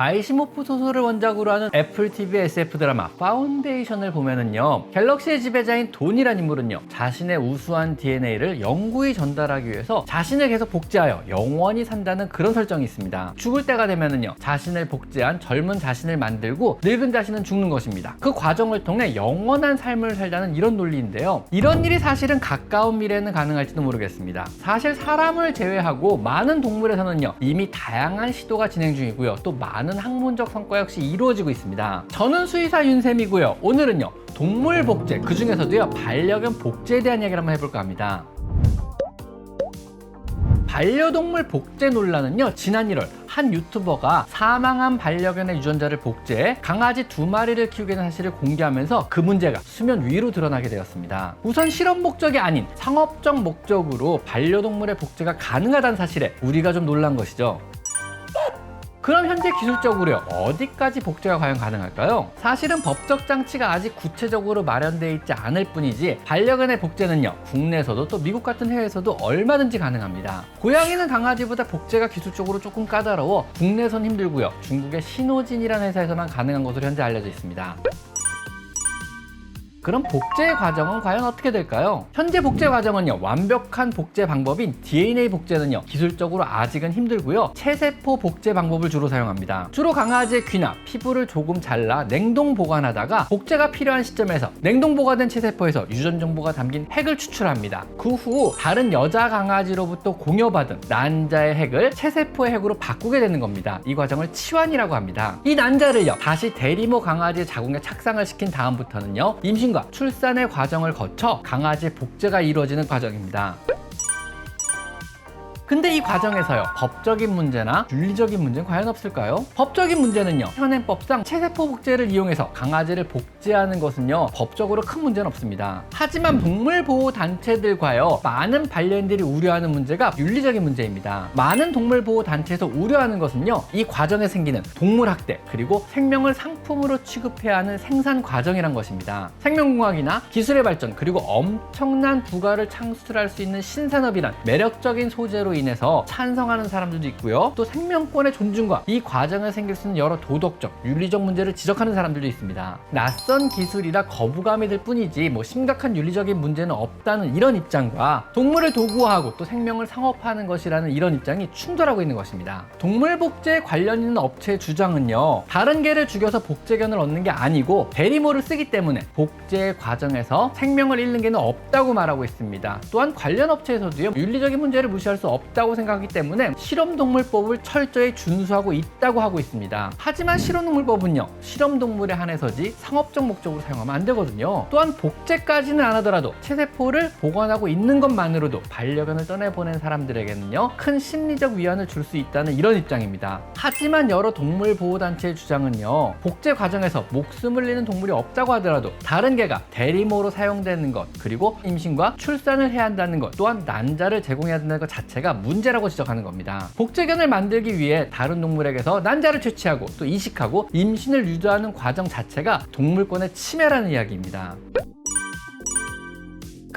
아이시모프 소설을 원작으로 하는 애플 TV SF 드라마 파운데이션을 보면은요 갤럭시의 지배자인 돈이란 인물은요 자신의 우수한 DNA를 영구히 전달하기 위해서 자신을 계속 복제하여 영원히 산다는 그런 설정이 있습니다. 죽을 때가 되면은요 자신을 복제한 젊은 자신을 만들고 늙은 자신은 죽는 것입니다. 그 과정을 통해 영원한 삶을 살자는 이런 논리인데요. 이런 일이 사실은 가까운 미래에는 가능할지도 모르겠습니다. 사실 사람을 제외하고 많은 동물에서는요 이미 다양한 시도가 진행 중이고요. 또 많은 학문적 성과 역시 이루어지고 있습니다. 저는 수의사 윤쌤이고요. 오늘은요 동물 복제 그 중에서도요 반려견 복제에 대한 이야기를 한번 해볼까 합니다. 반려동물 복제 논란은요 지난 1월 한 유튜버가 사망한 반려견의 유전자를 복제해 강아지 두 마리를 키우게 된 사실을 공개하면서 그 문제가 수면 위로 드러나게 되었습니다. 우선 실험 목적이 아닌 상업적 목적으로 반려동물의 복제가 가능하다는 사실에 우리가 좀 놀란 것이죠. 그럼 현재 기술적으로요 어디까지 복제가 과연 가능할까요? 사실은 법적 장치가 아직 구체적으로 마련되어 있지 않을 뿐이지 반려견의 복제는요 국내에서도 또 미국 같은 해외에서도 얼마든지 가능합니다. 고양이는 강아지보다 복제가 기술적으로 조금 까다로워 국내선 힘들고요 중국의 신호진이라는 회사에서만 가능한 것으로 현재 알려져 있습니다. 그럼 복제 과정은 과연 어떻게 될까요? 현재 복제 과정은요, 완벽한 복제 방법인 DNA 복제는요, 기술적으로 아직은 힘들고요, 체세포 복제 방법을 주로 사용합니다. 주로 강아지의 귀나 피부를 조금 잘라 냉동 보관하다가 복제가 필요한 시점에서 냉동 보관된 체세포에서 유전 정보가 담긴 핵을 추출합니다. 그 후 다른 여자 강아지로부터 공여받은 난자의 핵을 체세포의 핵으로 바꾸게 되는 겁니다. 이 과정을 치환이라고 합니다. 이 난자를요, 다시 대리모 강아지의 자궁에 착상을 시킨 다음부터는요, 임신 과 출산의 과정을 거쳐 강아지 복제가 이루어지는 과정입니다. 근데 이 과정에서요 법적인 문제나 윤리적인 문제는 과연 없을까요? 법적인 문제는요 현행법상 체세포 복제를 이용해서 강아지를 복제하는 것은요 법적으로 큰 문제는 없습니다. 하지만 동물 보호 단체들과요 많은 반려인들이 우려하는 문제가 윤리적인 문제입니다. 많은 동물 보호 단체에서 우려하는 것은요 이 과정에 생기는 동물 학대 그리고 생명을 상품으로 취급해야 하는 생산 과정이란 것입니다. 생명공학이나 기술의 발전 그리고 엄청난 부가를 창출할 수 있는 신산업이란 매력적인 소재로 인해서 찬성하는 사람들도 있고요. 또 생명권의 존중과 이 과정에 생길 수 있는 여러 도덕적, 윤리적 문제를 지적하는 사람들도 있습니다. 낯선 기술이라 거부감이 들 뿐이지 뭐 심각한 윤리적인 문제는 없다는 이런 입장과 동물을 도구화하고 또 생명을 상업화하는 것이라는 이런 입장이 충돌하고 있는 것입니다. 동물 복제에 관련 있는 업체의 주장은요. 다른 개를 죽여서 복제견을 얻는 게 아니고 대리모를 쓰기 때문에 복제 과정에서 생명을 잃는 개는 없다고 말하고 있습니다. 또한 관련 업체에서도요. 윤리적인 문제를 무시할 수 없. 없다고 생각하기 때문에 실험동물법을 철저히 준수하고 있다고 하고 있습니다. 하지만 실험동물법은요, 실험동물에 한해서지 상업적 목적으로 사용하면 안 되거든요. 또한 복제까지는 안 하더라도 체세포를 보관하고 있는 것만으로도 반려견을 떠내보낸 사람들에게는요, 큰 심리적 위안을 줄 수 있다는 이런 입장입니다. 하지만 여러 동물보호단체의 주장은요, 복제 과정에서 목숨을 잃는 동물이 없다고 하더라도 다른 개가 대리모로 사용되는 것, 그리고 임신과 출산을 해야 한다는 것, 또한 난자를 제공해야 된다는 것 자체가 문제라고 지적하는 겁니다. 복제견을 만들기 위해 다른 동물에게서 난자를 채취하고 또 이식하고 임신을 유도하는 과정 자체가 동물권의 침해라는 이야기입니다.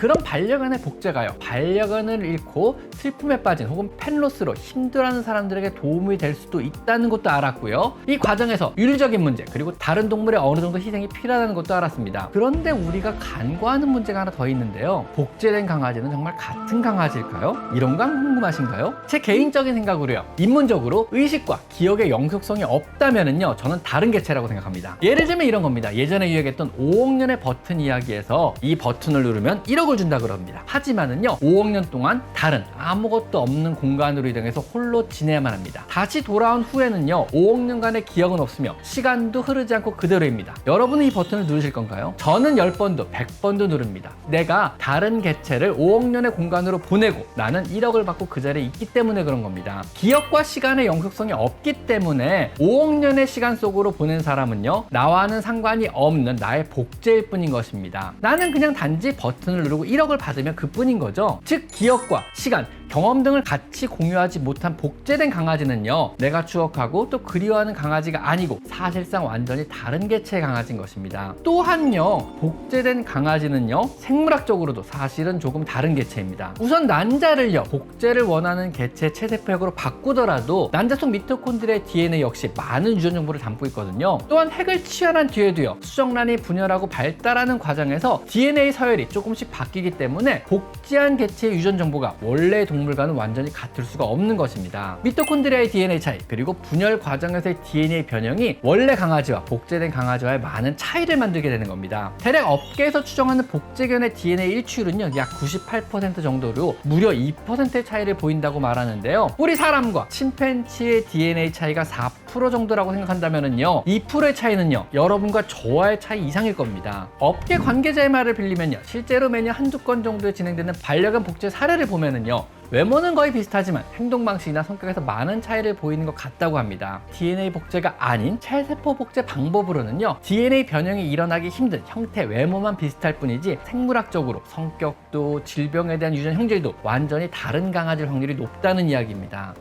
그런 반려견의 복제가요. 반려견을 잃고 슬픔에 빠진 혹은 펜로스로 힘들어하는 사람들에게 도움이 될 수도 있다는 것도 알았고요. 이 과정에서 윤리적인 문제 그리고 다른 동물의 어느 정도 희생이 필요하다는 것도 알았습니다. 그런데 우리가 간과하는 문제가 하나 더 있는데요. 복제된 강아지는 정말 같은 강아지일까요? 이런 건 궁금하신가요? 제 개인적인 생각으로요. 인문적으로 의식과 기억의 영속성이 없다면은요. 저는 다른 개체라고 생각합니다. 예를 들면 이런 겁니다. 예전에 유행했던 5억 년의 버튼 이야기에서 이 버튼을 누르면 1억 을 준다 그럽니다. 하지만은요. 5억 년 동안 다른 아무것도 없는 공간으로 이동해서 홀로 지내야만 합니다. 다시 돌아온 후에는요. 5억 년간의 기억은 없으며 시간도 흐르지 않고 그대로입니다. 여러분은 이 버튼을 누르실 건가요? 저는 10번도 100번도 누릅니다. 내가 다른 개체를 5억 년의 공간으로 보내고 나는 1억을 받고 그 자리에 있기 때문에 그런 겁니다. 기억과 시간의 영속성이 없기 때문에 5억 년의 시간 속으로 보낸 사람은요. 나와는 상관이 없는 나의 복제일 뿐인 것입니다. 나는 그냥 단지 버튼을 누르고 1억을 받으면 그뿐인 거죠. 즉 기억과 시간 경험 등을 같이 공유하지 못한 복제된 강아지는요, 내가 추억하고 또 그리워하는 강아지가 아니고 사실상 완전히 다른 개체의 강아지인 것입니다. 또한요, 복제된 강아지는요, 생물학적으로도 사실은 조금 다른 개체입니다. 우선 난자를요, 복제를 원하는 개체 체세포핵으로 바꾸더라도 난자 속 미토콘드리아의 DNA 역시 많은 유전 정보를 담고 있거든요. 또한 핵을 치환한 뒤에도요, 수정란이 분열하고 발달하는 과정에서 DNA 서열이 조금씩 바뀌기 때문에 복제한 개체의 유전 정보가 원래 동 물과는 완전히 같을 수가 없는 것입니다. 미토콘드리아의 DNA 차이, 그리고 분열 과정에서의 DNA 변형이 원래 강아지와 복제된 강아지와의 많은 차이를 만들게 되는 겁니다. 대략 업계에서 추정하는 복제견의 DNA 일치율은요, 약 98% 정도로 무려 2%의 차이를 보인다고 말하는데요. 우리 사람과 침팬지의 DNA 차이가 4% 정도라고 생각한다면요, 2%의 차이는요, 여러분과 저와의 차이 이상일 겁니다. 업계 관계자의 말을 빌리면요, 실제로 매년 한두 건 정도에 진행되는 반려견 복제 사례를 보면은요, 외모는 거의 비슷하지만 행동 방식이나 성격에서 많은 차이를 보이는 것 같다고 합니다. DNA 복제가 아닌 체세포 복제 방법으로는요, DNA 변형이 일어나기 힘든 형태, 외모만 비슷할 뿐이지 생물학적으로 성격도 질병에 대한 유전 형질도 완전히 다른 강아지일 확률이 높다는 이야기입니다.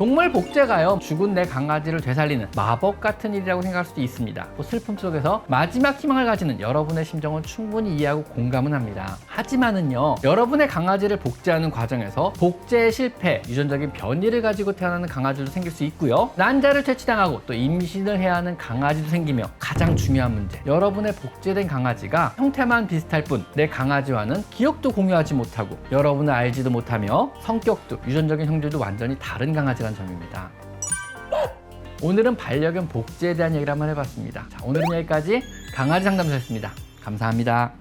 동물 복제가요 죽은 내 강아지를 되살리는 마법 같은 일이라고 생각할 수도 있습니다. 또 슬픔 속에서 마지막 희망을 가지는 여러분의 심정은 충분히 이해하고 공감은 합니다. 하지만은요 여러분의 강아지를 복제하는 과정에서 복제의 실패, 유전적인 변이를 가지고 태어나는 강아지도 생길 수 있고요. 난자를 퇴치당하고 또 임신을 해야 하는 강아지도 생기며 가장 중요한 문제 여러분의 복제된 강아지가 형태만 비슷할 뿐 내 강아지와는 기억도 공유하지 못하고 여러분을 알지도 못하며 성격도 유전적인 형질도 완전히 다른 강아지 라는 점입니다. 오늘은 반려견 복제에 대한 얘기를 한번 해봤습니다. 자, 오늘은 여기까지 강아지 상담소였습니다. 감사합니다.